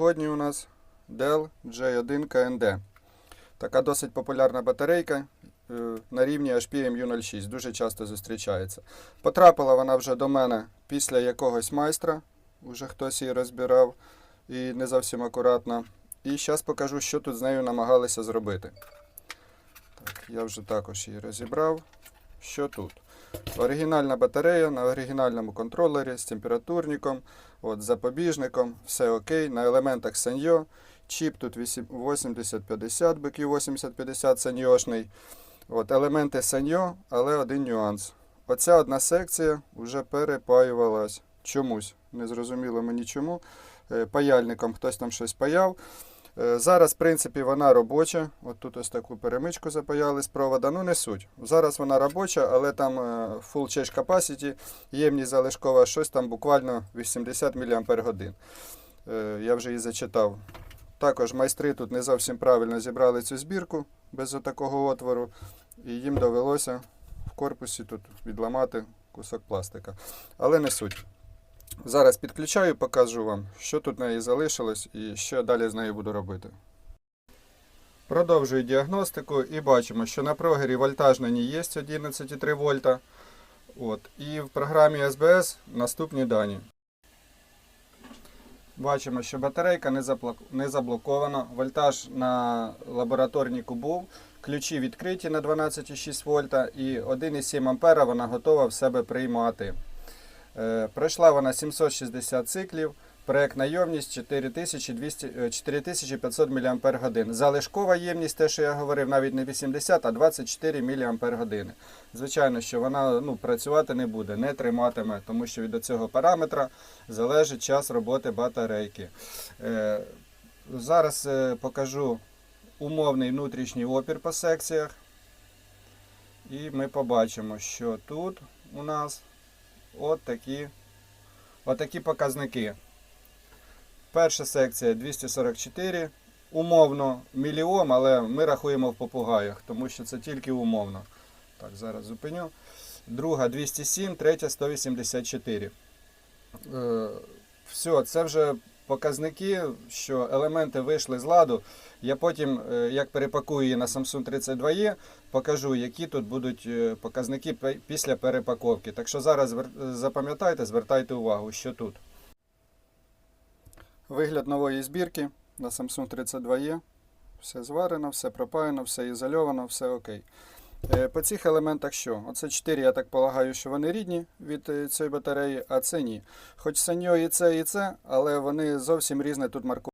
сьогодні у нас Dell J1 KND. Така досить популярна батарейка е, на рівні HPM U06. Дуже часто зустрічається. Потрапила вона вже до мене після якогось майстра. Уже хтось її розбирав і не зовсім акуратно. І зараз покажу, що тут з нею намагалися зробити. Так, я вже також її розібрав. Що тут? Оригінальна батарея на оригінальному контролері з температурником, от, запобіжником, все окей. На елементах Sanyo. Чіп тут 8- 8050, BQ8050 саньошний. От, елементи Sanyo, але один нюанс. Оця одна секція вже перепаювалась чомусь. Не зрозуміло мені чому. Е, Паяльником хтось там щось паяв. Е, Зараз, в принципі, вона робоча. От тут ось таку перемичку запаяли з провода. Ну, не суть. Зараз вона робоча, але там е, full charge capacity, ємність залишкова, щось там буквально 80 мАч. Я вже її зачитав. Також майстри тут не зовсім правильно зібрали цю збірку без отакого отвору, і їм довелося в корпусі тут відламати кусок пластика. Але не суть. Зараз підключаю, і покажу вам, що тут в неї залишилось і що далі з нею буду робити. Продовжую діагностику і бачимо, що на прогері вольтажнені є 11,3 вольта. От. І в програмі SBS наступні дані. Бачимо, що батарейка не заблокована. Вольтаж на лабораторніку був. Ключі відкриті на 12,6 вольта і 1,7 ампера вона готова в себе приймати. Е, Пройшла вона 760 циклів. Проєктна ємність 4200, е, 4500 мАч. Залишкова ємність, те, що я говорив, навіть не 80, а 24 мАч. Звичайно, що вона ну, працювати не буде, не триматиме, тому що від цього параметра залежить час роботи батарейки. Е, Зараз е, покажу умовний внутрішній опір по секціях. І ми побачимо, що тут у нас от такі, от такі показники. Перша секція 244. Умовно міліом, але ми рахуємо в попугаях, тому що це тільки умовно. Так, зараз зупиню. Друга 207, третя 184. Е, все, це вже показники, що елементи вийшли з ладу. Я потім, е, як перепакую її на Samsung 32E, покажу, які тут будуть е, показники після перепаковки. Так що зараз запам'ятайте, звертайте увагу, що тут. Вигляд нової збірки на Samsung 32E. Все зварено, все пропаяно, все ізольовано, все окей. Е, По цих елементах що? Оце 4, я так полагаю, що вони рідні від е, цієї батареї, а це ні. Хоч Sanyo і це, і це, але вони зовсім різні тут маркування.